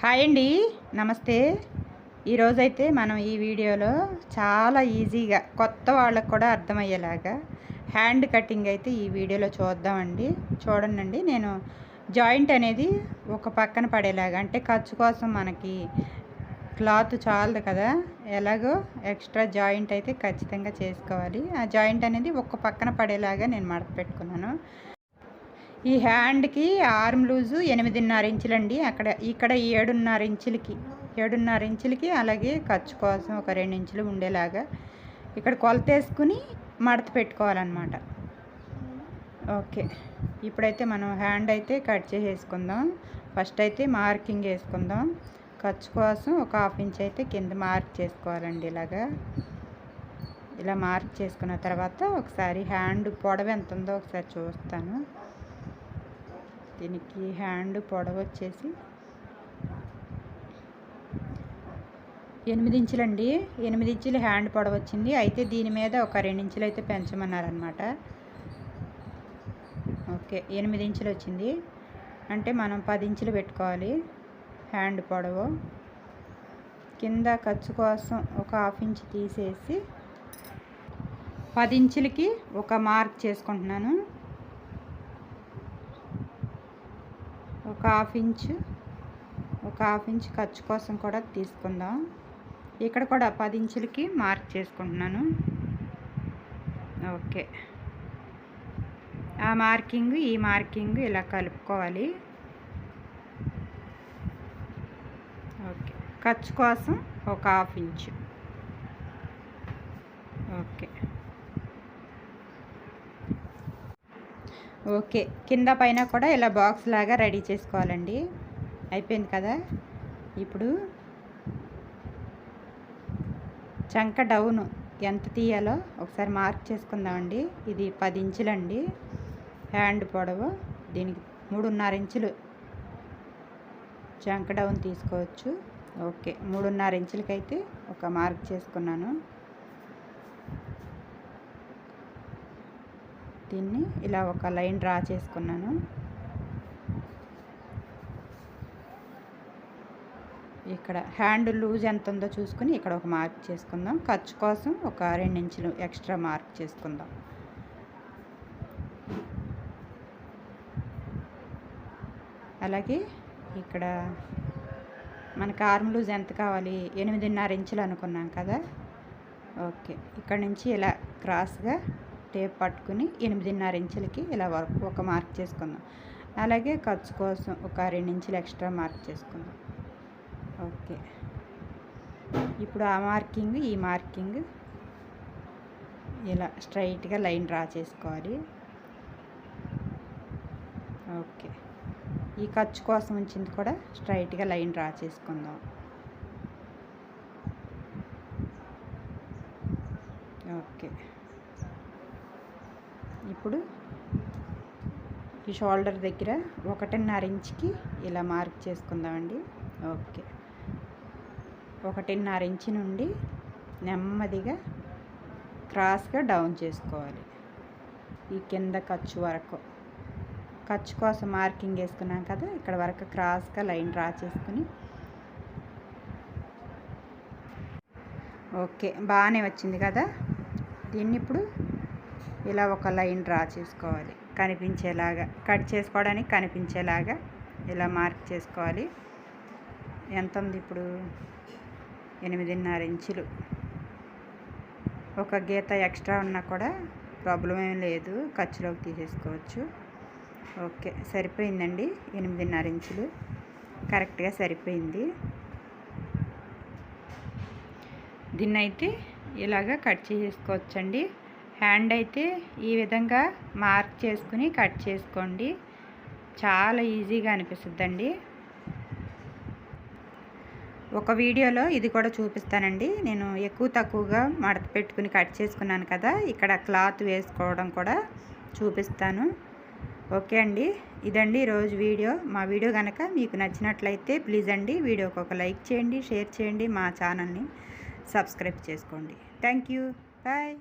Hi అండి నమస్తే. ఈరోజైతే మనం ఈ వీడియోలో చాలా ఈజీగా కొత్త వాళ్ళకు కూడా అర్థమయ్యేలాగా హ్యాండ్ కటింగ్ అయితే ఈ వీడియోలో చూద్దామండి. చూడండి నేను జాయింట్ అనేది ఒక పక్కన పడేలాగా అంటే ఖర్చు కోసం మనకి క్లాత్ చాలదు కదా. ఎలాగో ఎక్స్ట్రా జాయింట్ అయితే ఖచ్చితంగా చేసుకోవాలి. ఆ జాయింట్ అనేది ఒక్క పక్కన పడేలాగా నేను మడత పెట్టుకున్నాను. ఈ హ్యాండ్కి ఆర్మ్ లూజు ఎనిమిదిన్నర ఇంచులండి. అక్కడ ఇక్కడ ఏడున్నర ఇంచులకి ఏడున్నర ఇంచులకి అలాగే ఖర్చు కోసం ఒక రెండు ఇంచులు ఉండేలాగా ఇక్కడ కొలత వేసుకుని మడత పెట్టుకోవాలన్నమాట. ఓకే. ఇప్పుడైతే మనం హ్యాండ్ అయితే కట్ చేసేసుకుందాం. ఫస్ట్ అయితే మార్కింగ్ వేసుకుందాం. ఖర్చు కోసం ఒక హాఫ్ ఇంచ్ అయితే కింద మార్క్ చేసుకోవాలండి ఇలాగా. ఇలా మార్క్ చేసుకున్న తర్వాత ఒకసారి హ్యాండ్ పొడవ ఎంత ఉందో ఒకసారి చూస్తాను. దీనికి హ్యాండ్ పొడవు వచ్చేసి ఎనిమిది ఇంచులండి. ఎనిమిది ఇంచులు హ్యాండ్ పొడవు వచ్చింది అయితే దీని మీద ఒక రెండు ఇంచులు అయితే పెంచమన్నారనమాట ఓకే ఎనిమిది ఇంచులు వచ్చింది అంటే మనం పది ఇంచులు పెట్టుకోవాలి. హ్యాండ్ పొడవు. కింద ఖర్చు కోసం ఒక హాఫ్ ఇంచ్ తీసేసి పది ఇంచులకి ఒక మార్క్ చేసుకుంటున్నాను. ఒక హాఫ్ ఇంచ్ ఒక హాఫ్ ఇంచ్ ఖర్చు కోసం కూడా తీసుకుందాం. ఇక్కడ కూడా పది ఇంచులకి మార్క్ చేసుకుంటున్నాను. ఓకే. ఆ మార్కింగ్ ఈ మార్కింగ్ ఇలా కలుపుకోవాలి. ఓకే. ఖర్చు కోసం ఒక హాఫ్ ఇంచ్. ఓకే. ఓకే. కింద పైన కూడా ఇలా బాక్స్ లాగా రెడీ చేసుకోవాలండి. అయిపోయింది కదా? ఇప్పుడు చంక డౌన్ ఎంత తీయాలో ఒకసారి మార్క్ చేసుకుందామండి. ఇది పది ఇంచులండి. హ్యాండ్ పొడవు దీనికి మూడున్నర ఇంచులు. చంక డౌన్ తీసుకోవచ్చు. ఓకే. మూడున్నర ఇంచులకైతే ఒక మార్క్ చేసుకున్నాను. దీన్ని ఇలా ఒక లైన్ డ్రా చేసుకున్నాను. ఇక్కడ హ్యాండ్ లూజ్ ఎంత ఉందో చూసుకుని ఇక్కడ ఒక మార్క్ చేసుకుందాం. ఖర్చు కోసం ఒక రెండు ఇంచులు ఎక్స్ట్రా మార్క్ చేసుకుందాం. అలాగే ఇక్కడ మనకి ఆర్మ్ లూజ్ ఎంత కావాలి? ఎనిమిదిన్నర ఇంచులు అనుకున్నాం కదా. ఓకే. ఇక్కడ నుంచి ఇలా క్రాస్గా టేప్ పట్టుకుని ఎనిమిదిన్నర ఇంచులకి ఇలా వరకు ఒక మార్క్ చేసుకుందాం. అలాగే ఖర్చు కోసం ఒక రెండు ఇంచులు ఎక్స్ట్రా మార్క్ చేసుకుందాం. ఓకే. ఇప్పుడు ఆ మార్కింగ్ ఈ మార్కింగ్ ఇలా స్ట్రైట్గా లైన్ డ్రా చేసుకోవాలి. ఓకే. ఈ ఖర్చు కోసం ఉంచింది కూడా స్ట్రైట్గా లైన్ డ్రా చేసుకుందాం. ఓకే. ఇప్పుడు ఈ షోల్డర్ దగ్గర ఒకటిన్నర ఇంచుకి ఇలా మార్క్ చేసుకుందామండి. ఓకే. ఒకటిన్నర ఇంచు నుండి నెమ్మదిగా క్రాస్గా డౌన్ చేసుకోవాలి. ఈ కింద ఖర్చు వరకు. ఖర్చు కోసం మార్కింగ్ వేసుకున్నాం కదా ఇక్కడ వరకు క్రాస్గా లైన్ డ్రా చేసుకుని. ఓకే బాగానే వచ్చింది కదా. దీన్ని ఇప్పుడు ఇలా ఒక లైన్ డ్రా చేసుకోవాలి. కనిపించేలాగా కట్ చేసుకోవడానికి కనిపించేలాగా ఇలా మార్క్ చేసుకోవాలి. ఎంత ఉంది ఇప్పుడు? ఎనిమిదిన్నర ఇంచులు. ఒక గీత ఎక్స్ట్రా ఉన్నా కూడా ప్రాబ్లం ఏం లేదు. ఖర్చులోకి తీసేసుకోవచ్చు. ఓకే సరిపోయిందండి. ఎనిమిదిన్నర ఇంచులు. కరెక్ట్గా సరిపోయింది. దీన్నైతే ఇలాగా కట్ చేసేసుకోవచ్చండి. హ్యాండ్ అయితే ఈ విధంగా మార్క్ చేసుకుని కట్ చేసుకోండి. చాలా ఈజీగా అనిపిస్తుందండి. ఒక వీడియోలో ఇది కూడా చూపిస్తానండి. నేను ఎక్కువ తక్కువగా మడత పెట్టుకుని కట్ చేసుకున్నాను కదా ఇక్కడ క్లాత్ వేసుకోవడం కూడా చూపిస్తాను. ఓకే అండి. ఇదండి ఈరోజు వీడియో. మా వీడియో కనుక మీకు నచ్చినట్లయితే ప్లీజ్ అండి వీడియోకి ఒక లైక్ చేయండి షేర్ చేయండి మా ఛానల్ని సబ్స్క్రైబ్ చేసుకోండి. Thank you. బాయ్.